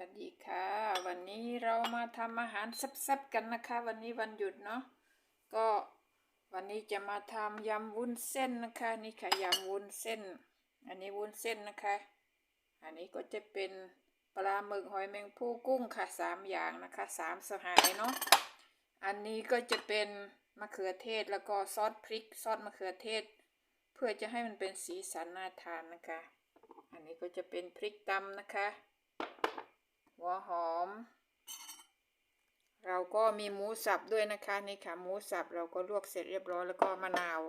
วัสดีค่ะ วันนี้เรามาทำอาหารแซ่บๆกันนะคะ วันนี้วันหยุดเนาะก็วันนี้จะมาทำยำวุ้นเส้นนะคะนี่ค่ะยำวุ้นเส้น อันนี้วุ้นเส้นนะคะ อันนี้ก็จะเป็นปลาหมึกหอยแมงภู่กุ้งค่ะสามอย่างนะคะสามสหายเนาะอันนี้ก็จะเป็นมะเขือเทศแล้วก็ซอสพริกซอสมะเขือเทศ เพื่อจะให้มันเป็นสีสันน่าทานนะคะ อันนี้ก็จะเป็นพริกตำนะคะ หัวหอม เราก็มีหมูสับด้วยนะคะนี่ค่ะหมูสับเราก็ลวกเสร็จเรียบร้อยแล้วก็มะนาว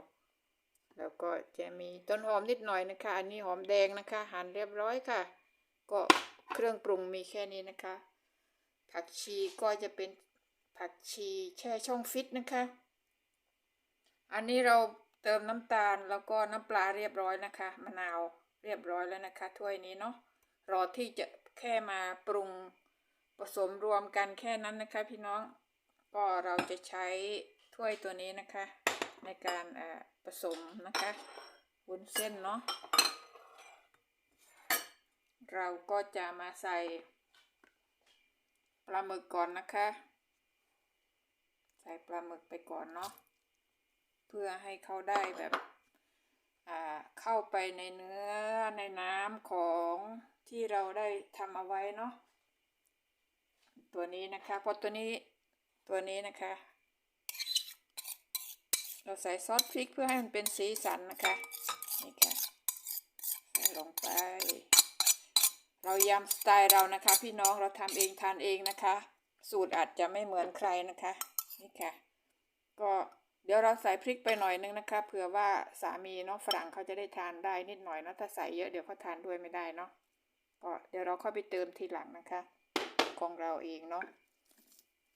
แล้วก็จะมีต้นหอมนิดหน่อยนะคะ อันนี้หอมแดงนะคะ หั่นเรียบร้อยค่ะ ก็เครื่องปรุงมีแค่นี้นะคะ ผักชีก็จะเป็นผักชีแช่ช่องฟิตนะคะ อันนี้เราเติมน้ำตาลแล้วก็น้ำปลาเรียบร้อยนะคะ มะนาวเรียบร้อยแล้วนะคะ ถ้วยนี้เนาะรอที่จะ แค่มาปรุงผสมรวมกันแค่นั้นนะคะพี่น้องก็เราจะใช้ถ้วยตัวนี้นะคะ ในการผสมนะคะวุ้นเส้นเนาะเราก็จะมาใส่ปลาหมึกก่อนนะคะ ใส่ปลาหมึกไปก่อนเนาะเพื่อให้เขาได้แบบเข้าไปในเนื้อในน้ำของ ที่เราได้ทำเอาไว้เนาะตัวนี้นะคะเพราะตัวนี้ตัวนี้นะคะ เราใส่ซอสพริกเพื่อให้มันเป็นสีสันนะคะนี่ค่ะใส่ลงไป เรายำสไตล์เรานะคะ พี่น้องเราทำเองทานเองนะคะ สูตรอาจจะไม่เหมือนใครนะคะนี่ค่ะ ก็เดี๋ยวเราใส่พริกไปหน่อยนึงนะคะเผื่อว่าสามีเนาะฝรั่งเขาจะได้ทานได้นิดหน่อยเนาะถ้าใส่เยอะเดี๋ยวเขาทานด้วยไม่ได้เนาะ ก็เดี๋ยวเราเข้าไปเติมทีหลังนะคะ ของเราเองเนาะ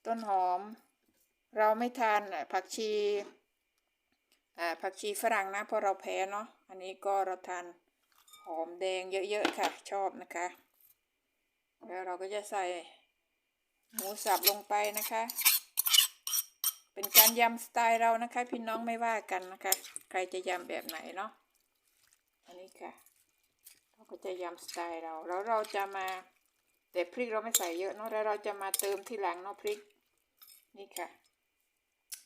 ต้นหอม เราไม่ทานผักชีอ่าผักชีฝรั่งนะเพราะเราแพ้เนาะอันนี้ก็เราทานหอมแดงเยอะๆค่ะ ชอบนะคะ แล้วเราก็จะใส่หมูสับลงไปนะคะ เป็นการยำสไตล์เรานะคะ พี่น้องไม่ว่ากันนะคะ ใครจะยำแบบไหนเนาะอันนี้ค่ะ ก็จะยำสไตล์เรา แล้วเราจะมา แต่พริกเราไม่ใส่เยอะเนาะแล้วเราจะมาเติมที่หลังเนาะพริก นี่ค่ะ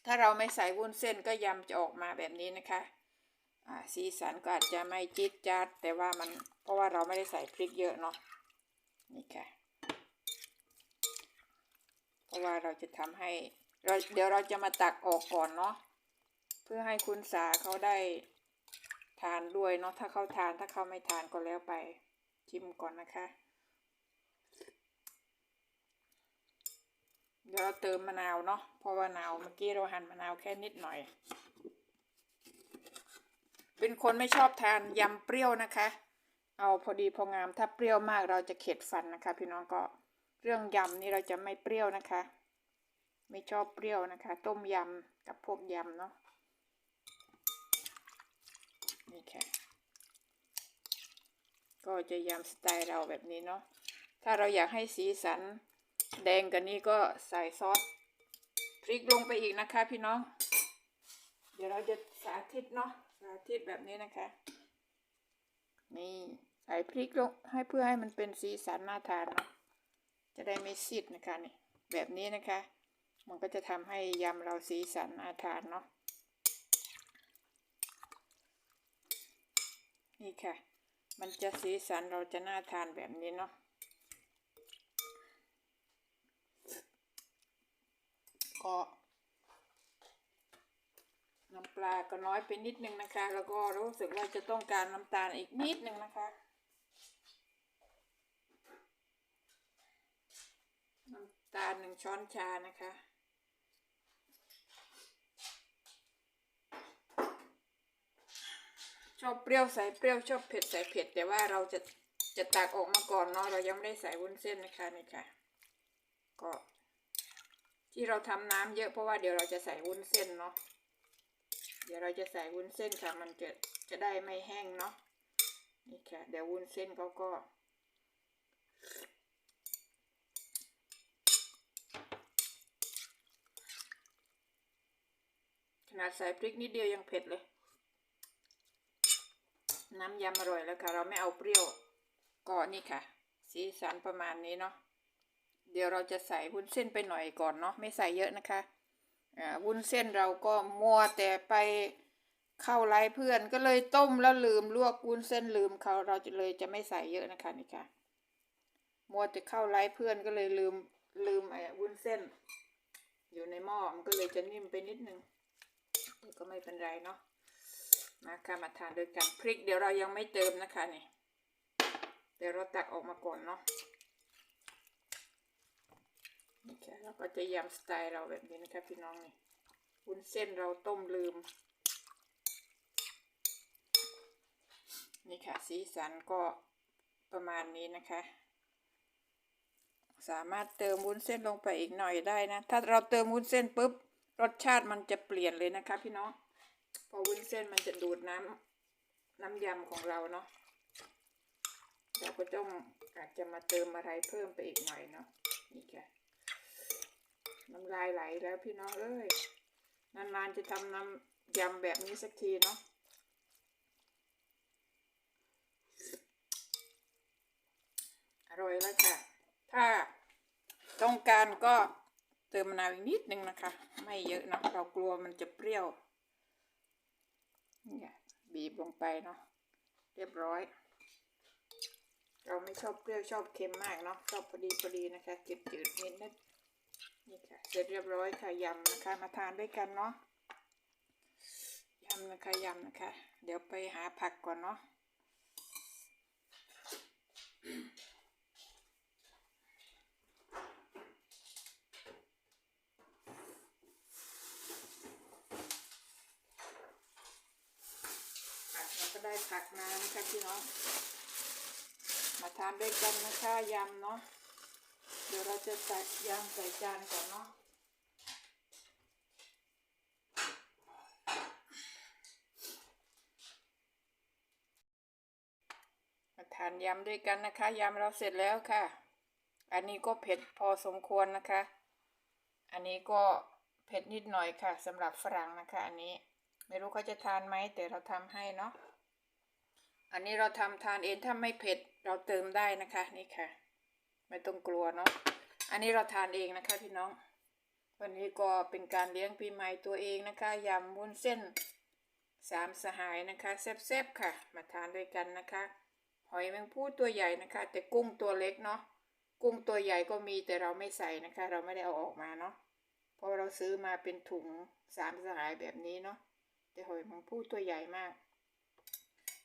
ถ้าเราไม่ใส่วุ้นเส้นก็ยำจะออกมาแบบนี้นะคะอ่าสีสันก็อาจจะไม่จี๊ดจ๊าดแต่ว่ามันเพราะว่าเราไม่ได้ใส่พริกเยอะเนาะนี่ค่ะ เพราะว่าเราจะทำให้เราเดี๋ยวเราจะมาตักออกก่อนเนาะเพื่อให้คุณสาเขาได้ ทานด้วยเนาะถ้าเขาทานถ้าเขาไม่ทานก็แล้วไปชิมก่อนนะคะ เดี๋ยวเราเติมมะนาวเนาะเพราะว่ามะนาวเมื่อกี้เราหั่นมะนาวแค่นิดหน่อย เป็นคนไม่ชอบทานยำเปรี้ยวนะคะ เอาพอดีพองามถ้าเปรี้ยวมากเราจะเข็ดฟันนะคะ พี่น้องก็เรื่องยำนี่เราจะไม่เปรี้ยวนะคะ ไม่ชอบเปรี้ยวนะคะ ต้มยำกับพวกยำเนาะ นี่ค่ะ ก็จะยำสไตล์เราแบบนี้เนาะ ถ้าเราอยากให้สีสันแดงกันนี้ก็ใส่ซอสพริกลงไปอีกนะคะพี่น้อง เดี๋ยวเราจะสาธิตเนาะ สาธิตแบบนี้นะคะ นี่ใส่พริกลงให้เพื่อให้มันเป็นสีสันน่าทานเนาะ จะได้ไม่ซีดนะคะนี่ แบบนี้นะคะ มันก็จะทำให้ยำเราสีสันน่าทานเนาะ นี่ค่ะ มันจะสีสันเราจะน่าทานแบบนี้เนาะก็น้ำปลาก็น้อยไปนิดนึงนะคะ แล้วก็รู้สึกว่าจะต้องการน้ำตาลอีกนิดนึงนะคะ น้ำตาลหนึ่งช้อนชานะคะ ชอบเปรี้ยวใส่เปรี้ยวชอบเผ็ดใส่เผ็ดแต่ว่าเราจะจะตักออกมาก่อนเนาะเรายังไม่ได้ใส่วุ้นเส้นนะคะนี่ค่ะ ก็ที่เราทำน้ำเยอะเพราะว่าเดี๋ยวเราจะใส่วุ้นเส้นเนาะเดี๋ยวเราจะใส่วุ้นเส้นค่ะ มันจะจะได้ไม่แห้งเนาะนี่ค่ะ เดี๋ยววุ้นเส้นเขาก็ขนาดใส่พริกนิดเดียวยังเผ็ดเลย น้ำยำอร่อยแล้วค่ะ เราไม่เอาเปรี้ยวก็นี่ค่ะ สีสันประมาณนี้เนาะเดี๋ยวเราจะใส่วุ้นเส้นไปหน่อยก่อนเนาะไม่ใส่เยอะนะคะอ่าวุ้นเส้นเราก็มัวแต่ไปเข้าไลฟ์เพื่อนก็เลยต้มแล้วลืมลวกวุ้นเส้นลืมเขาเราจะเลยจะไม่ใส่เยอะนะคะนี่ค่ะมัวแต่เข้าไลฟ์เพื่อนก็เลยลืมลืมไอ้วุ้นเส้น อยู่ในหม้อมันก็เลยจะนิ่มไปนิดนึงแต่ก็ไม่เป็นไรเนาะ มาค่ะมาทานด้วยกันพริก เดี๋ยวเรายังไม่เติมนะคะนี่เดี๋ยวเราตักออกมาก่อนเนาะนี่ค่ะเราก็จะยำสไตล์เราแบบนี้นะคะพี่น้องนี่วุ้นเส้นเราต้มลืม นี่ค่ะสีสันก็ประมาณนี้นะคะ สามารถเติมวุ้นเส้นลงไปอีกหน่อยได้นะ ถ้าเราเติมวุ้นเส้นปุ๊บรสชาติมันจะเปลี่ยนเลยนะคะพี่น้อง พอวุ้นเส้นมันจะดูดน้ำน้ำยำของเราเนาะเราก็ต้องอาจจะมาเติมอะไรเพิ่มไปอีกหน่อยเนาะนี่ค่ะน้ำลายไหลแล้วพี่น้องเอ้ยนานๆจะทำน้ำยำแบบนี้สักทีเนาะอร่อยแล้วค่ะ ถ้าต้องการก็เติมมะนาวอีกนิดนึงนะคะ ไม่เยอะนะเรากลัวมันจะเปรี้ยว เนี่ยบีบลงไปเนาะเรียบร้อย เราไม่ชอบเปรี้ยวชอบเค็มมากเนาะชอบพอดีพอดีนะคะเก็บจืดนิดนิดนี่ค่ะเสร็จเรียบร้อยค่ะยำนะคะมาทานด้วยกันเนาะยำนะคะยำนะคะ เดี๋ยวไปหาผักก่อนเนาะผักเราก็ ได้ผักมานะคะพี่น้อง มาทานด้วยกันนะคะยำเนาะ เดี๋ยวเราจะใส่ยำใส่จานก่อนเนาะมาทานยำด้วยกันนะคะยำเราเสร็จแล้วค่ะ อันนี้ก็เผ็ดพอสมควรนะคะ อันนี้ก็เผ็ดนิดหน่อยค่ะสำหรับฝรั่งนะคะ อันนี้ไม่รู้เขาจะทานไหมแต่เราทำให้เนาะ อันนี้เราทำทานเองถ้าไม่เผ็ดเราเติมได้นะคะนี่ค่ะ ไม่ต้องกลัวเนาะอันนี้เราทานเองนะคะพี่น้อง วันนี้ก็เป็นการเลี้ยงปีใหม่ตัวเองนะคะยำวุ้นเส้นสามสหายนะคะแซ่บๆค่ะ มาทานด้วยกันนะคะ หอยแมงภู่ตัวใหญ่นะคะ แต่กุ้งตัวเล็กเนาะกุ้งตัวใหญ่ก็มีแต่เราไม่ใส่นะคะ เราไม่ได้เอาออกมาเนาะเพราะเราซื้อมาเป็นถุงสามสหายแบบนี้เนาะแต่หอยแมงภู่ตัวใหญ่มาก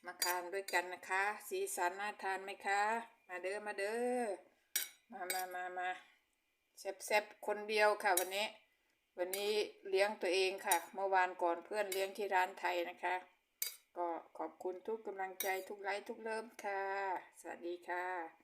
มาทานด้วยกันนะคะ สีสันน่าทานไหมคะ มาเด้อมาเด้อมามามามาแซบๆคนเดียวค่ะ วันนี้ วันนี้เลี้ยงตัวเองค่ะ เมื่อวานก่อนเพื่อนเลี้ยงที่ร้านไทยนะคะ ก็ขอบคุณทุกกำลังใจทุกไลค์ทุกเลิฟค่ะ สวัสดีค่ะ